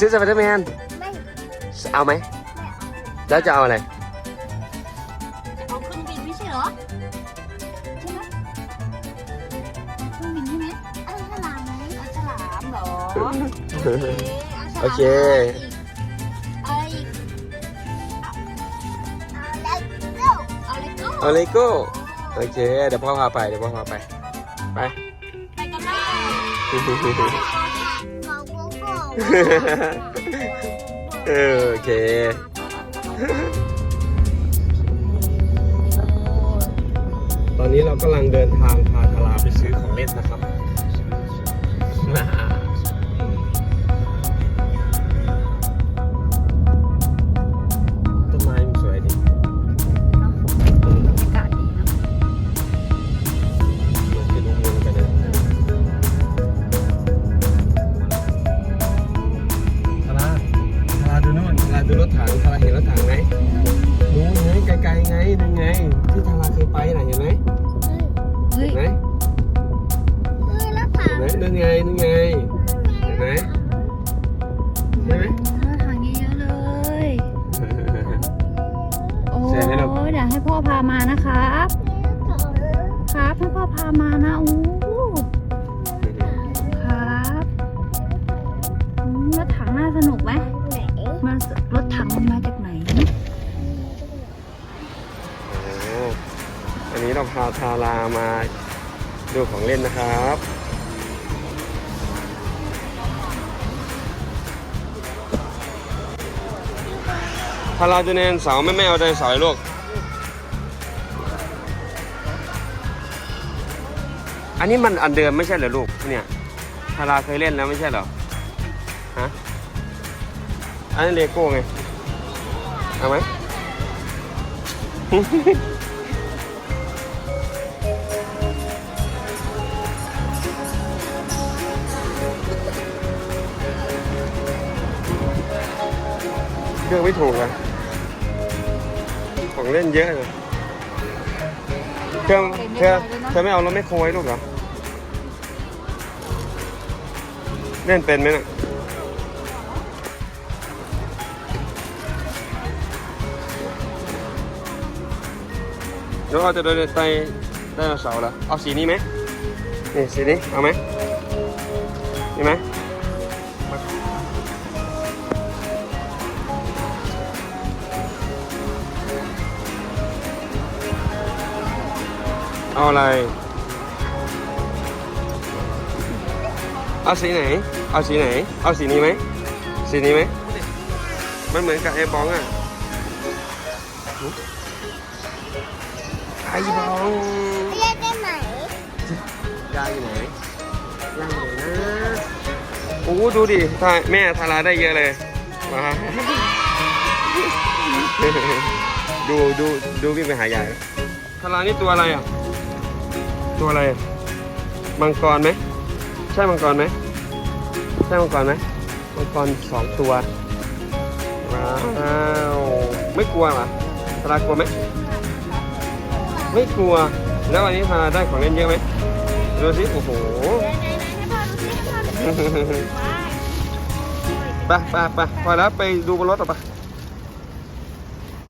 ซื้อสไปเดอร์แมนไม่เอาไหม แล้วจะเอาอะไรเอาเครื่องบินไม่ใช่เหรอ ใช่ไหมเครื่องบินใช่ไหมเอาฉลามไหมเอาฉลามเหรอโอเคเอาอีกเอาแล้วก็เอาเลโก้เอาเลโก้โอเค เดี๋ยวพ่อพาไป เดี๋ยวพ่อพาไป ไป ไปกันได้บอกโกโก้ เออโอเค ตอนนี้เรากำลังเดินทางพาทาราไปซื้อของเล่นนะครับ ไงนั่นไง ที่ทาราเคยไปน่ะเห็นไหมเฮ้ยเห็นไหมเฮ้ยแล้วถาเห็นมไหมนั่นไงนั่นไงเห็นไหมใช่ไหมรถถังเยอะๆเลย โอ้เสร็จไหมลูกเดี๋ยวให้พ่อพามานะครับ ครับให้พ่อพามานะอู้ครับอืมรถถังน่าสนุกไหมไหนมันรถถังมันมาจาก นี้เราพาทารามาดูของเล่นนะครับ ทาราดูไดโนเสาร์ไม่ไม่เอาไดโนเสาร์ให้ลูก อันนี้มันอันเดิมไม่ใช่เหรอลูก เนี่ยทาราเคยเล่นแล้วไม่ใช่เหรอ ฮะ อันนี้เลโก้ไง เอาไหม เลือกไม่ถูกอะของเล่นเยอะเลยเธอเธอเธอไม่เอารถไม่โครไว้ลูกเหรอ เล่นเป็นไหมน่ะแล้วเอาจะเดินไปไดโนเสาร์เหรอเอาสีนี้ไหมนี่สีนี้ เอาไหมนี่ไหม เอาอะไร เอาสีไหน เอาสีไหน เอาสีนี้ไหม สีนี้ไหม มันเหมือนกับไอ้บองอะหึไอ้บองเรียกได้ไหมยายอยู่ไหนยายอยู่ไหนนะโอ้ดูดิทาแม่ทาราได้เยอะเลยว้าวดูดูดูวิ่งไปหายายทารานี่ตัวอะไรอะ ตัวอะไรอะมังกรไหมใช่มังกรไหมใช่มังกรไหมมังกรสองตัวว้าวไม่กลัวเหรอทารากลัวไหมไม่กลัวแล้ววันนี้ทาราได้ของเล่นเยอะไหมดูสิโอ้โหไหนๆๆให้พ่อดูสิให้พ่อดูสิว้ายไปไปไปพอแล้วไปดูบนรถต่อไป